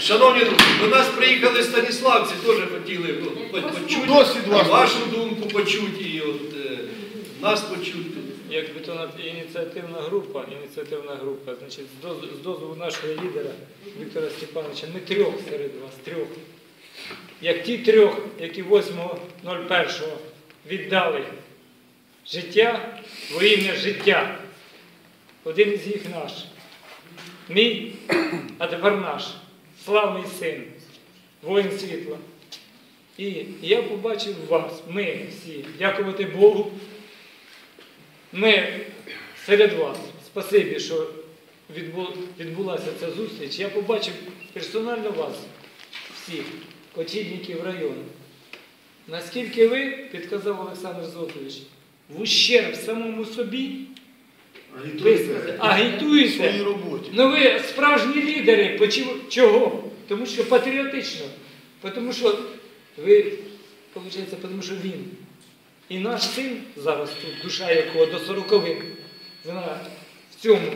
Шановні друзі, до нас приїхали станіславці, теж хотіли по- почути вашу думку почути, і от е, нас почути. Якби то на- ініціативна група, ініціативна група, значить, з доз- з дозволу нашого лідера Віктора Степановича, ми трьох серед вас, трьох. Як ті трьох, які 8.01 віддали життя во ім'я життя. Один із їх наш. Мій, а тепер наш, славний син, воїн світла. І я побачив вас, ми всі, дякувати Богу. Ми серед вас, спасибі, що відбулася ця зустріч. Я побачив персонально вас, всіх, очільників району. Наскільки ви, підказав Олександр Зотович, в ущерб самому собі, агітуєте. своїй роботі. Ну ви справжні лідери. Чого? Тому що патріотично. Тому що ви, виходить, тому що він. І наш син зараз тут, душа якого до сороковин, вона в цьому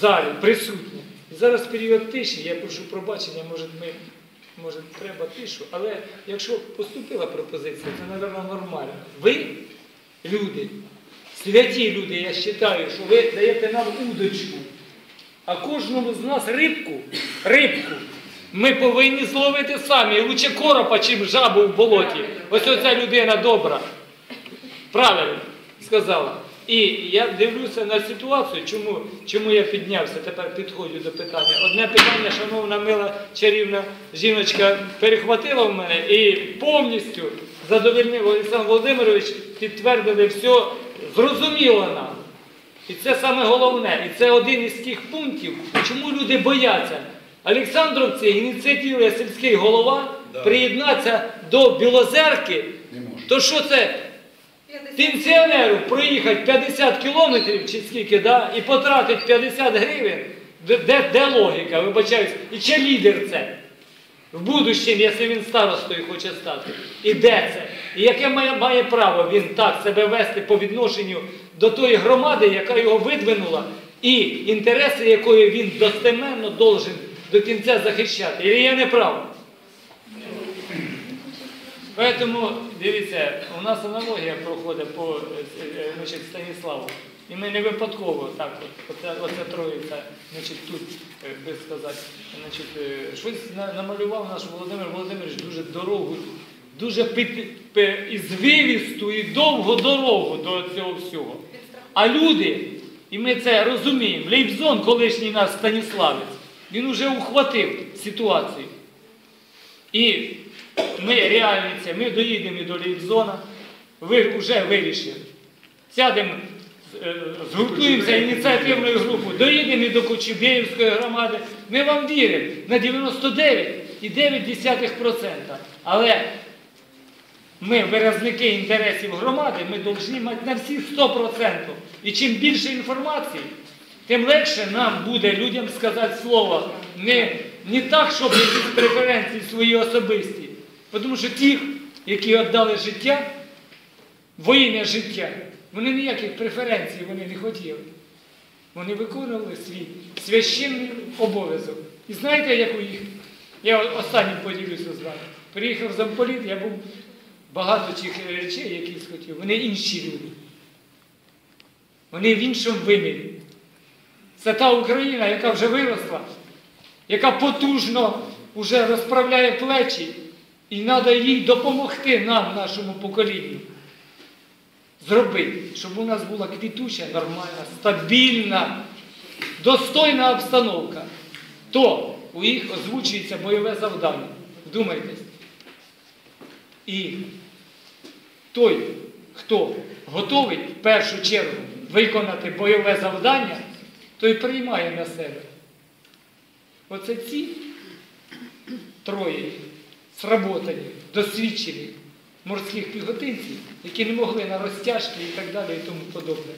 залі присутня. І зараз період тиші, я прошу пробачення, може, ми, може треба тишу, але якщо поступила пропозиція, це, мабуть, нормально. Ви, люди, святі люди, я вважаю, що ви даєте нам удочку, а кожному з нас рибку, рибку. Ми повинні зловити самі. Лучше коропа, чим жабу в болоті. Ось оця людина добра. Правильно сказала. І я дивлюся на ситуацію, чому, чому я піднявся, тепер підходжу до питання. Одне питання, шановна мила чарівна жіночка, перехватила в мене і повністю задовольнив Олександр Володимирович, підтвердили все, зрозуміло нам. І це саме головне. І це один із тих пунктів, чому люди бояться. Олександровці, ініціатива сільський голова, Да. приєднатися до Білозерки, то що це пенсіонеру проїхати 50 кілометрів чи скільки, да, і потратити 50 гривень, де, де, де логіка, вибачаюсь, і чи лідер це? В будущем, якщо він старостою хоче стати. І де це? І яке має, має право він так себе вести по відношенню до тої громади, яка його видвинула, і інтереси якої він достеменно должен до кінця захищати. І я не прав. Поэтому, дивіться, у нас аналогія проходить по е, е, значить, Станіславу. І ми не випадково так, от, оце, оце троїця, значить, тут, е, би сказати, значить, е, щось на- намалював наш Володимир Володимирович дуже дорогу, дуже звивісту, і довгу дорогу до цього всього. А люди, і ми це розуміємо, Лейбзон, колишній наш Станіславець, він уже ухватив ситуацію. І ми реально це, ми доїдемо до Лейбзона, ви вже вирішили. Сядемо, згуртуємося ініціативною групою, доїдемо до Кочубєївської громади. Ми вам віримо на 99,9%. Але ми, виразники інтересів громади, ми повинні мати на всі 100%. І чим більше інформації, тим легше нам буде людям сказати слово. Не, не так, щоб якісь преференції свої особисті. Тому що ті, які віддали життя, во ім'я життя, вони ніяких преференцій вони не хотіли. Вони виконували свій священний обов'язок. І знаєте, як у їх? Я останнім поділюся з вами. Приїхав замполіт, я був багато цих речей, які хотів. Вони інші люди. Вони в іншому вимірі. Це та Україна, яка вже виросла, яка потужно вже розправляє плечі, і треба їй допомогти нам, нашому поколінню. Зробити, щоб у нас була квітуча, нормальна, стабільна, достойна обстановка. То у їх озвучується бойове завдання. Вдумайтесь. І той, хто готовий в першу чергу виконати бойове завдання, той приймає на себе. Оце ці троє сработані, досвідчені морських піхотинців, які не могли на розтяжки і так далі і тому подобне.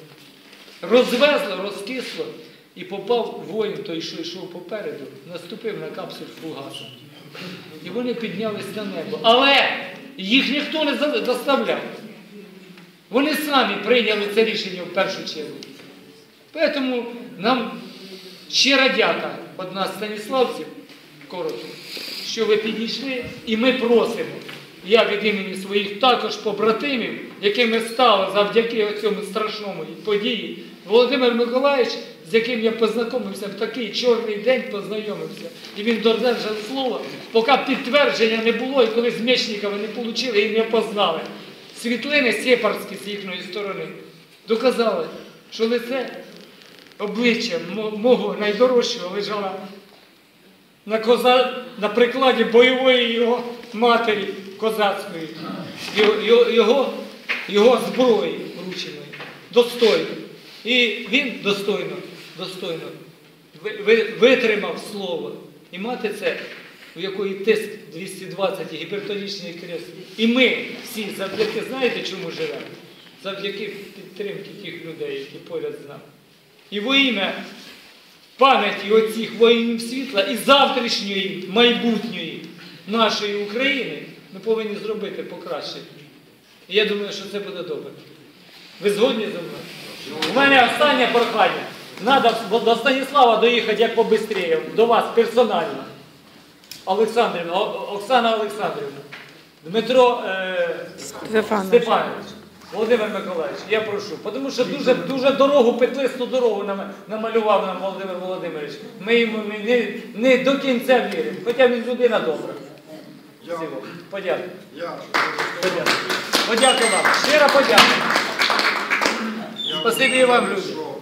Розвезло, розкисло і попав воїн, той, що йшов попереду, наступив на капсуль фугасу. І вони піднялись на небо. Але їх ніхто не за- заставляв. Вони самі прийняли це рішення в першу чергу. Тому нам щира дяка від нас, Станіславців, коротко, що ви підійшли, і ми просимо. Я від імені своїх також побратимів, якими стали завдяки цьому страшному події, Володимир Миколаївич, з яким я познайомився в такий чорний день, познайомився. І він додержав слово, поки підтвердження не було, і коли Мечникова не отримали і не познали. Світлини сепарські з їхньої сторони доказали, що лице обличчя мого найдорожчого лежало на, коза... на прикладі бойової його матері козацької, його, його, його, зброї врученої, достойно. І він достойно, достойно ви- ви- витримав слово. І мати це, у якої тиск 220 і гіпертонічний крест. І ми всі завдяки, знаєте, чому живемо? Завдяки підтримки тих людей, які поряд з нами. І во ім'я пам'яті оцих воїнів світла і завтрашньої майбутньої нашої України ми повинні зробити покраще. І я думаю, що це буде добре. Ви згодні зі мною? У мене останнє прохання. Треба до Станіслава доїхати як побистріє, до вас персонально. Олександрівна, Оксана Олександрівна, Дмитро е. Степанович, Володимир Миколаївич, я прошу, тому що дуже, дуже дорогу, петлисту дорогу нам, намалював нам Володимир Володимирович. Ми йому не, не до кінця віримо, хоча він людина добра. Я, Подякую. Подякую вам. Щиро подякую. Спасибі і вам, люди. Ну,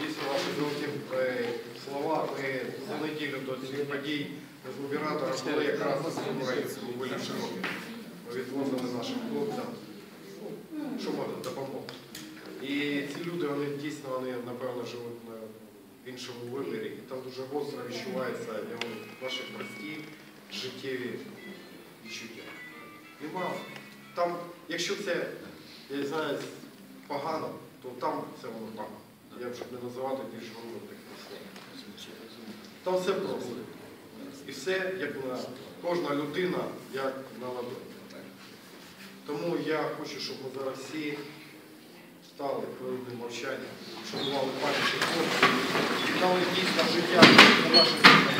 дійсно ваші золоті е, слова. Ми за неділю до цих подій з губернатором були якраз на цьому районі, у Вилівші роки. Ми відвозили нашим хлопцям, що можна, допомогу. І ці люди, вони дійсно, вони, напевно, живуть на іншому вимірі. І там дуже гостро відчувається ваші прості життєві відчуття. Нема. Там, якщо це, я знаю, погано, то там це воно погано. Я вже не називати більш грубо таких слів. Там все просто. І все, як на кожна людина, як на ладоні. Тому я хочу, щоб ми зараз всі стали хвилинним мовчанням, шанували хлопців, і дали дійсно життя на наших